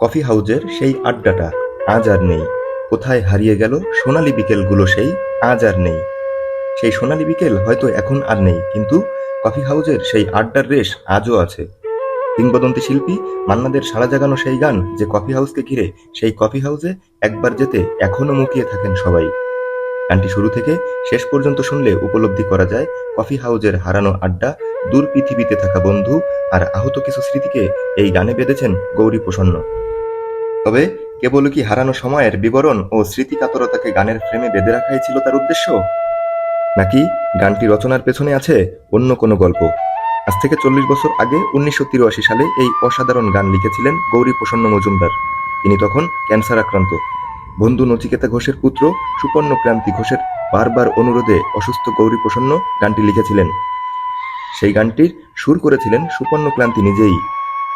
Coffee হাউজের সেই আড্ডাটা আজ আর নেই। কোথায় হারিয়ে গেল সোনালি বিকেলগুলো সেই আজ আর নেই। সেই সোনালি বিকেল হয়তো এখন আর নেই, কিন্তু কফি হাউজের সেই আড্ডার রেশ আজও আছে। কিংবদন্তি শিল্পী মান্নাদের সাড়া জাগানো সেই গান যে কফি হাউসকে ঘিরে সেই কফি হাউসে একবার যেতে এখনও মুখিয়ে থাকেন সবাই। গানটি শুরু থেকে শেষ পর্যন্ত শুনলে উপলব্ধি করা যায় কফি হাউজের হারানো আড্ডা দূর পৃথিবীতে থাকা বন্ধু আর আহত কিছু স্মৃতিকে এই গানে বেঁধেছেন গৌরী প্রসন্ন। তবে কেবল কি হারানো সময়ের বিবরণ ও স্মৃতি কাতরতাকে গানের ফ্রেমে বেঁধে রাখাই ছিল তার উদ্দেশ্য? নাকি গানটি রচনার পেছনে আছে অন্য কোনো গল্প? আজ থেকে চল্লিশ বছর আগে উনিশশো তিরাশি সালে এই অসাধারণ গান লিখেছিলেন গৌরী প্রসন্ন মজুমদার। তিনি তখন ক্যান্সার আক্রান্ত। বন্ধু নচিকেতা ঘোষের পুত্র সুপর্ণ ক্রান্তি ঘোষের বারবার অনুরোধে অসুস্থ গৌরী প্রসন্ন গানটি লিখেছিলেন। সেই গানটির সুর করেছিলেন সুপর্ণ ক্লান্তি নিজেই।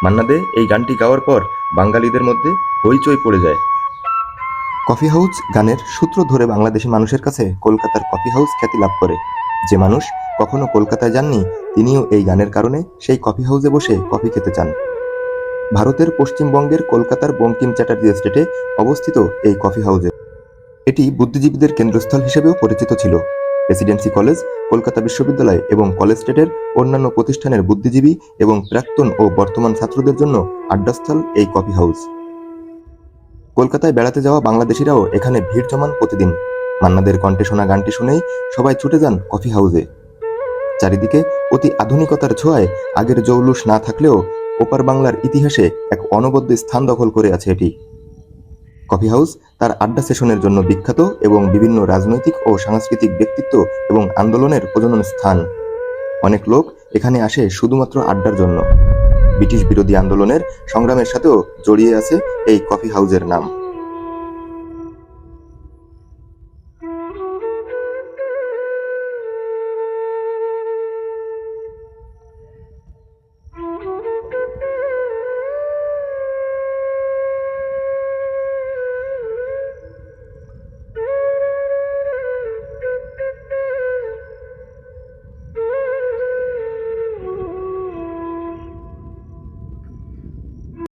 মান্নাদে এই গানটি গাওয়ার পর বাঙালিদের মধ্যে হইচই পড়ে যায়। কফি হাউস গানের সূত্র ধরে বাংলাদেশি মানুষের কাছে কলকাতার কফি হাউস খ্যাতি লাভ করে। যে মানুষ কখনো কলকাতায় যাননি, তিনিও এই গানের কারণে সেই কফি হাউসে বসে কফি খেতে চান। ভারতের পশ্চিমবঙ্গের কলকাতার বঙ্কিম চ্যাটার্জি এস্টেটে অবস্থিত এই কফি হাউসে। এটি বুদ্ধিজীবীদের কেন্দ্রস্থল হিসেবেও পরিচিত ছিল। প্রেসিডেন্সি কলেজ, কলকাতা বিশ্ববিদ্যালয় এবং কলেজ স্টেটের অন্যান্য প্রতিষ্ঠানের বুদ্ধিজীবী এবং প্রাক্তন ও বর্তমান ছাত্রদের জন্য আড্ডাস্থল এই কফি হাউস। কলকাতায় বেড়াতে যাওয়া বাংলাদেশিরাও এখানে ভিড় জমান প্রতিদিন। মান্নাদের কণ্ঠে শোনা গানটি শুনেই সবাই ছুটে যান কফি হাউসে। চারিদিকে অতি আধুনিকতার ছোঁয়ায় আগের জৌলুস না থাকলেও ওপার বাংলার ইতিহাসে এক অনবদ্য স্থান দখল করে আছে এটি। কফি হাউস, তার আড্ডা সেশনের জন্য বিখ্যাত এবং বিভিন্ন রাজনৈতিক ও সাংস্কৃতিক ব্যক্তিত্ব এবং আন্দোলনের প্রজনন স্থান। অনেক লোক এখানে আসে শুধুমাত্র আড্ডার জন্য। ব্রিটিশ বিরোধী আন্দোলনের সংগ্রামের সাথেও জড়িয়ে আছে এই কফি হাউজের নাম।